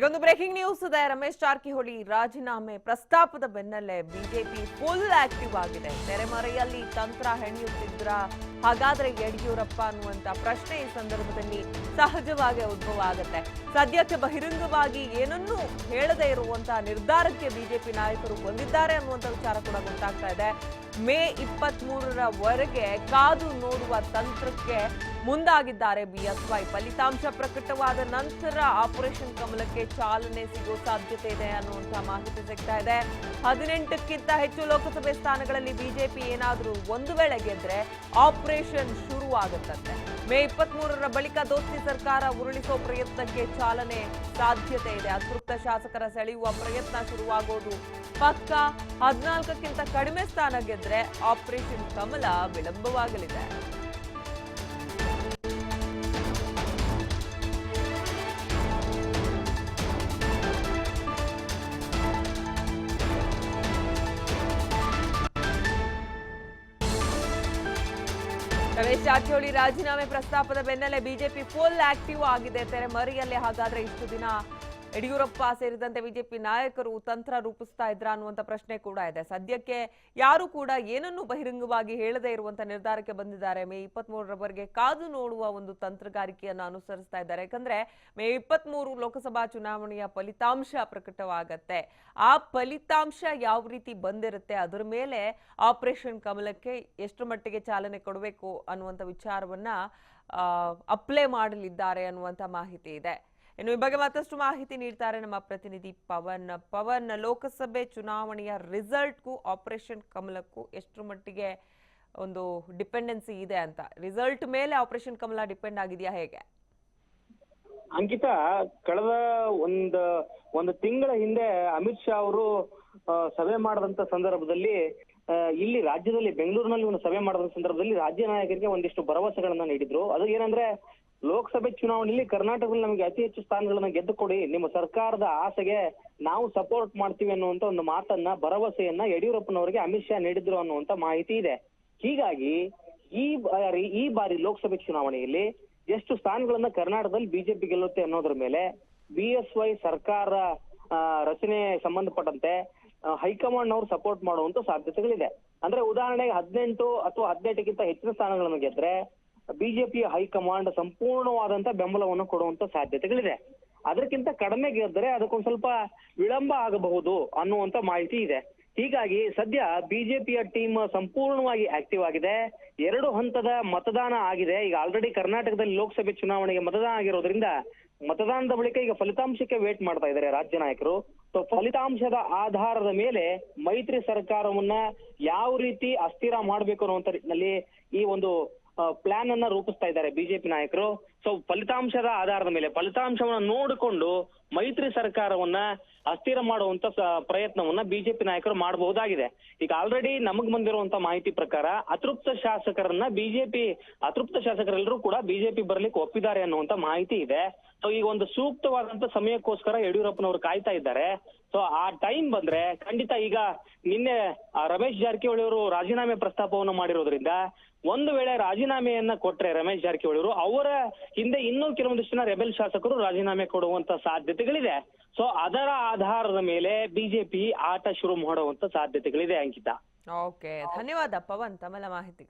ಈಗೊಂದು breaking news ಇದೆ. ರಮೇಶ್ ಜಾರಕಿಹೊಳಿ ರಾಜೀನಾಮೆ ಪ್ರಸ್ತಾಪದ ಬೆನ್ನಲ್ಲೇ ಬಿಜೆಪಿ ಫುಲ್ ಆಕ್ಟಿವ್ ಆಗಿದೆ. ತೆರೆಮರೆಯಲ್ಲಿ ತಂತ್ರ ಹೆಣೆಯುತ್ತಿದ್ರ? ಹಾಗಾದ್ರೆ ಯಡಿಯೂರಪ್ಪ ಅನ್ನುವಂತ ಪ್ರಶ್ನೆ ಈ ಸಂದರ್ಭದಲ್ಲಿ ಸಹಜವಾಗಿ ಉದ್ಭವ ಆಗುತ್ತೆ. ಸದ್ಯಕ್ಕೆ ಬಹಿರಂಗವಾಗಿ ಏನನ್ನೂ ಹೇಳದೇ ಇರುವಂತಹ ನಿರ್ಧಾರಕ್ಕೆ ಬಿಜೆಪಿ ನಾಯಕರು ಬಂದಿದ್ದಾರೆ ಅನ್ನುವಂಥ ವಿಚಾರ ಕೂಡ ಗೊತ್ತಾಗ್ತಾ ಇದೆ. ಮೇ ಇಪ್ಪತ್ತ್ ಮೂರರವರೆಗೆ ಕಾದು ನೋಡುವ ತಂತ್ರಕ್ಕೆ ಮುಂದಾಗಿದ್ದಾರೆ. ಬಿಎಸ್ವೈ ಫಲಿತಾಂಶ ಪ್ರಕಟವಾದ ನಂತರ ಆಪರೇಷನ್ ಕಮಲಕ್ಕೆ ಚಾಲನೆ ಸಿಗೋ ಸಾಧ್ಯತೆ ಇದೆ ಅನ್ನುವಂತ ಮಾಹಿತಿ ಸಿಗ್ತಾ ಇದೆ. ಹದಿನೆಂಟಕ್ಕಿಂತ ಹೆಚ್ಚು ಲೋಕಸಭೆ ಸ್ಥಾನಗಳಲ್ಲಿ ಬಿಜೆಪಿ ಏನಾದರೂ ಒಂದು ವೇಳೆ ಗೆದ್ರೆ ಆಪರೇಷನ್ ಶುರುವಾಗುತ್ತಂತೆ. ಮೇ ಇಪ್ಪತ್ತ್ ಮೂರರ ಬಳಿಕ ದೋಸ್ತಿ ಸರ್ಕಾರ ಉರುಳಿಸೋ ಪ್ರಯತ್ನಕ್ಕೆ ಚಾಲನೆ ಸಾಧ್ಯತೆ ಇದೆ. ಅತೃಪ್ತ ಶಾಸಕರ ಸೆಳೆಯುವ ಪ್ರಯತ್ನ ಶುರುವಾಗೋದು ಪಕ್ಕ. ಹದಿನಾಲ್ಕಕ್ಕಿಂತ ಕಡಿಮೆ ಸ್ಥಾನ ಗೆದ್ರೆ ಆಪರೇಷನ್ ಕಮಲ ವಿಳಂಬವಾಗಲಿದೆ. ರಮೇಶ್ ಜಾರಕಿಹೊಳಿ ರಾಜೀನಾಮೆ ಪ್ರಸ್ತಾಪದ ಬೆನ್ನಲ್ಲೇ ಬಿಜೆಪಿ ಫುಲ್ ಆಕ್ಟಿವ್ ಆಗಿದೆ. ತೆರೆ ಮರಿಯಲ್ಲೇ ಹಾಗಾದ್ರೆ ಇಷ್ಟು ದಿನ ಯಡಿಯೂರಪ್ಪ ಸೇರಿದಂತೆ ಬಿಜೆಪಿ ನಾಯಕರು ತಂತ್ರ ರೂಪಿಸ್ತಾ ಇದ್ರ ಅನ್ನುವಂಥ ಪ್ರಶ್ನೆ ಕೂಡ ಇದೆ. ಸದ್ಯಕ್ಕೆ ಯಾರು ಕೂಡ ಏನನ್ನು ಬಹಿರಂಗವಾಗಿ ಹೇಳದೇ ಇರುವಂತ ನಿರ್ಧಾರಕ್ಕೆ ಬಂದಿದ್ದಾರೆ. ಮೇ ಇಪ್ಪತ್ತ್ ಮೂರರವರೆಗೆ ಕಾದು ನೋಡುವ ಒಂದು ತಂತ್ರಗಾರಿಕೆಯನ್ನು ಅನುಸರಿಸ್ತಾ ಇದ್ದಾರೆ. ಯಾಕಂದ್ರೆ ಮೇ ಇಪ್ಪತ್ತ್ ಮೂರು ಲೋಕಸಭಾ ಚುನಾವಣೆಯ ಫಲಿತಾಂಶ ಪ್ರಕಟವಾಗತ್ತೆ. ಆ ಫಲಿತಾಂಶ ಯಾವ ರೀತಿ ಬಂದಿರುತ್ತೆ, ಅದರ ಮೇಲೆ ಆಪರೇಷನ್ ಕಮಲಕ್ಕೆ ಎಷ್ಟು ಮಟ್ಟಿಗೆ ಚಾಲನೆ ಕೊಡಬೇಕು ಅನ್ನುವಂಥ ವಿಚಾರವನ್ನ ಅಪ್ಲೈ ಮಾಡಲಿದ್ದಾರೆ ಅನ್ನುವಂಥ ಮಾಹಿತಿ ಇದೆ. ಇನ್ನು ಈ ಬಗ್ಗೆ ಮತ್ತಷ್ಟು ಮಾಹಿತಿ ನೀಡ್ತಾರೆ ನಮ್ಮ ಪ್ರತಿನಿಧಿ ಪವನ್. ಪವನ್, ಲೋಕಸಭೆ ಚುನಾವಣೆಯ ರಿಸಲ್ಟ್ಗೂ ಆಪರೇಷನ್ ಕಮಲಕ್ಕೂ ಎಷ್ಟು ಮಟ್ಟಿಗೆ ಒಂದು ಡಿಪೆಂಡೆನ್ಸಿ ಇದೆ ಅಂತ? ರಿಸಲ್ಟ್ ಮೇಲೆ ಆಪರೇಷನ್ ಕಮಲ ಡಿಪೆಂಡ್ ಆಗಿದೆಯಾ ಹೇಗೆ? ಅಂಕಿತಾ, ಕಳೆದ ಒಂದು ಒಂದು ತಿಂಗಳ ಹಿಂದೆ ಅಮಿತ್ ಶಾ ಅವರು ಸಭೆ ಮಾಡದಂತ ಸಂದರ್ಭದಲ್ಲಿ ಇಲ್ಲಿ ರಾಜ್ಯದಲ್ಲಿ ಬೆಂಗಳೂರಿನಲ್ಲಿ ಒಂದು ಸಭೆ ಮಾಡಿದ ಸಂದರ್ಭದಲ್ಲಿ ರಾಜ್ಯ ನಾಯಕರಿಗೆ ಒಂದಿಷ್ಟು ಭರವಸೆಗಳನ್ನ ನೀಡಿದ್ರು. ಅದು ಏನಂದ್ರೆ ಲೋಕಸಭೆ ಚುನಾವಣೆಯಲ್ಲಿ ಕರ್ನಾಟಕದಲ್ಲಿ ನಮಗೆ ಅತಿ ಹೆಚ್ಚು ಸ್ಥಾನಗಳನ್ನ ಗೆದ್ದುಕೊಡಿ ನಿಮ್ಮ ಸರ್ಕಾರದ ಆಸೆಗೆ ನಾವು ಸಪೋರ್ಟ್ ಮಾಡ್ತೀವಿ ಅನ್ನುವಂತ ಒಂದು ಮಾತನ್ನ, ಭರವಸೆಯನ್ನ ಯಡಿಯೂರಪ್ಪನವರಿಗೆ ಅಮಿತ್ ಶಾ ನೀಡಿದ್ರು ಅನ್ನುವಂತ ಮಾಹಿತಿ ಇದೆ. ಹೀಗಾಗಿ ಈ ಬಾರಿ ಈ ಬಾರಿ ಲೋಕಸಭೆ ಚುನಾವಣೆಯಲ್ಲಿ ಎಷ್ಟು ಸ್ಥಾನಗಳನ್ನ ಕರ್ನಾಟಕದಲ್ಲಿ ಬಿಜೆಪಿ ಗೆಲ್ಲುತ್ತೆ ಅನ್ನೋದ್ರ ಮೇಲೆ ಬಿ ವೈ ಸರ್ಕಾರ ರಚನೆ ಸಂಬಂಧಪಟ್ಟಂತೆ ಹೈಕಮಾಂಡ್ ಅವರು ಸಪೋರ್ಟ್ ಮಾಡುವಂತ ಸಾಧ್ಯತೆಗಳಿದೆ. ಅಂದ್ರೆ ಉದಾಹರಣೆಗೆ ಹದಿನೆಂಟು ಅಥವಾ ಹದಿನೆಂಟಕ್ಕಿಂತ ಹೆಚ್ಚಿನ ಸ್ಥಾನಗಳನ್ನು ಗೆದ್ರೆ ಬಿಜೆಪಿ ಹೈಕಮಾಂಡ್ ಸಂಪೂರ್ಣವಾದಂತ ಬೆಂಬಲವನ್ನು ಕೊಡುವಂತ ಸಾಧ್ಯತೆಗಳಿದೆ. ಅದಕ್ಕಿಂತ ಕಡಿಮೆ ಗೆದ್ದರೆ ಅದಕ್ಕೊಂದ್ ಸ್ವಲ್ಪ ವಿಳಂಬ ಆಗಬಹುದು ಅನ್ನುವಂತ ಮಾಹಿತಿ ಇದೆ. ಹೀಗಾಗಿ ಸದ್ಯ ಬಿಜೆಪಿಯ ಟೀಮ್ ಸಂಪೂರ್ಣವಾಗಿ ಆಕ್ಟಿವ್ ಆಗಿದೆ. ಎರಡು ಹಂತದ ಮತದಾನ ಆಗಿದೆ. ಈಗ ಆಲ್ರೆಡಿ ಕರ್ನಾಟಕದಲ್ಲಿ ಲೋಕಸಭೆ ಚುನಾವಣೆಗೆ ಮತದಾನ ಆಗಿರೋದ್ರಿಂದ ಮತದಾನದ ಬಳಿಕ ಈಗ ಫಲಿತಾಂಶಕ್ಕೆ ವೇಟ್ ಮಾಡ್ತಾ ಇದ್ದಾರೆ ರಾಜ್ಯ ನಾಯಕರು. ಸೊ ಫಲಿತಾಂಶದ ಆಧಾರದ ಮೇಲೆ ಮೈತ್ರಿ ಸರ್ಕಾರವನ್ನ ಯಾವ ರೀತಿ ಅಸ್ಥಿರ ಮಾಡಬೇಕು ಅನ್ನುವಂತ ನಿಟ್ಟಿನಲ್ಲಿ ಈ ಒಂದು ಪ್ಲಾನ್ ಅನ್ನ ರೂಪಿಸ್ತಾ ಇದ್ದಾರೆ ಬಿಜೆಪಿ ನಾಯಕರು. ಸೊ ಫಲಿತಾಂಶದ ಆಧಾರದ ಮೇಲೆ ಫಲಿತಾಂಶವನ್ನ ನೋಡಿಕೊಂಡು ಮೈತ್ರಿ ಸರ್ಕಾರವನ್ನ ಅಸ್ಥಿರ ಮಾಡುವಂತ ಪ್ರಯತ್ನವನ್ನ ಬಿಜೆಪಿ ನಾಯಕರು ಮಾಡಬಹುದಾಗಿದೆ. ಈಗ ಆಲ್ರೆಡಿ ನಮಗ್ ಬಂದಿರುವಂತ ಮಾಹಿತಿ ಪ್ರಕಾರ ಅತೃಪ್ತ ಶಾಸಕರನ್ನ ಬಿಜೆಪಿ, ಅತೃಪ್ತ ಶಾಸಕರೆಲ್ಲರೂ ಕೂಡ ಬಿಜೆಪಿ ಬರ್ಲಿಕ್ಕೆ ಒಪ್ಪಿದ್ದಾರೆ ಅನ್ನುವಂತ ಮಾಹಿತಿ ಇದೆ. ಸೊ ಈಗ ಒಂದು ಸೂಕ್ತವಾದಂತ ಸಮಯಕ್ಕೋಸ್ಕರ ಯಡಿಯೂರಪ್ಪನವರು ಕಾಯ್ತಾ ಇದ್ದಾರೆ. ಸೊ ಆ ಟೈಮ್ ಬಂದ್ರೆ ಖಂಡಿತ ಈಗ ನಿನ್ನೆ ರಮೇಶ್ ಜಾರಕಿಹೊಳಿ ಅವರು ರಾಜೀನಾಮೆ ಪ್ರಸ್ತಾಪವನ್ನು ಮಾಡಿರೋದ್ರಿಂದ ಒಂದು ವೇಳೆ ರಾಜೀನಾಮೆಯನ್ನ ಕೊಟ್ರೆ ರಮೇಶ್ ಜಾರಕಿಹೊಳಿ ಅವರು ಅವರ ಹಿಂದೆ ಇನ್ನೂ ಕೆಲವೊಂದಿಷ್ಟು ಜನ ರೆಬೆಲ್ ಶಾಸಕರು ರಾಜೀನಾಮೆ ಕೊಡುವಂತ ಸಾಧ್ಯತೆಗಳಿದೆ. ಸೊ ಅದರ ಆಧಾರದ ಮೇಲೆ ಬಿಜೆಪಿ ಆಟ ಶುರು ಮಾಡುವಂತ ಸಾಧ್ಯತೆಗಳಿದೆ, ಅಂಕಿತಾ. ಓಕೆ ಧನ್ಯವಾದ ಪವನ್, ತಮ್ಮೆಲ್ಲ ಮಾಹಿತಿ.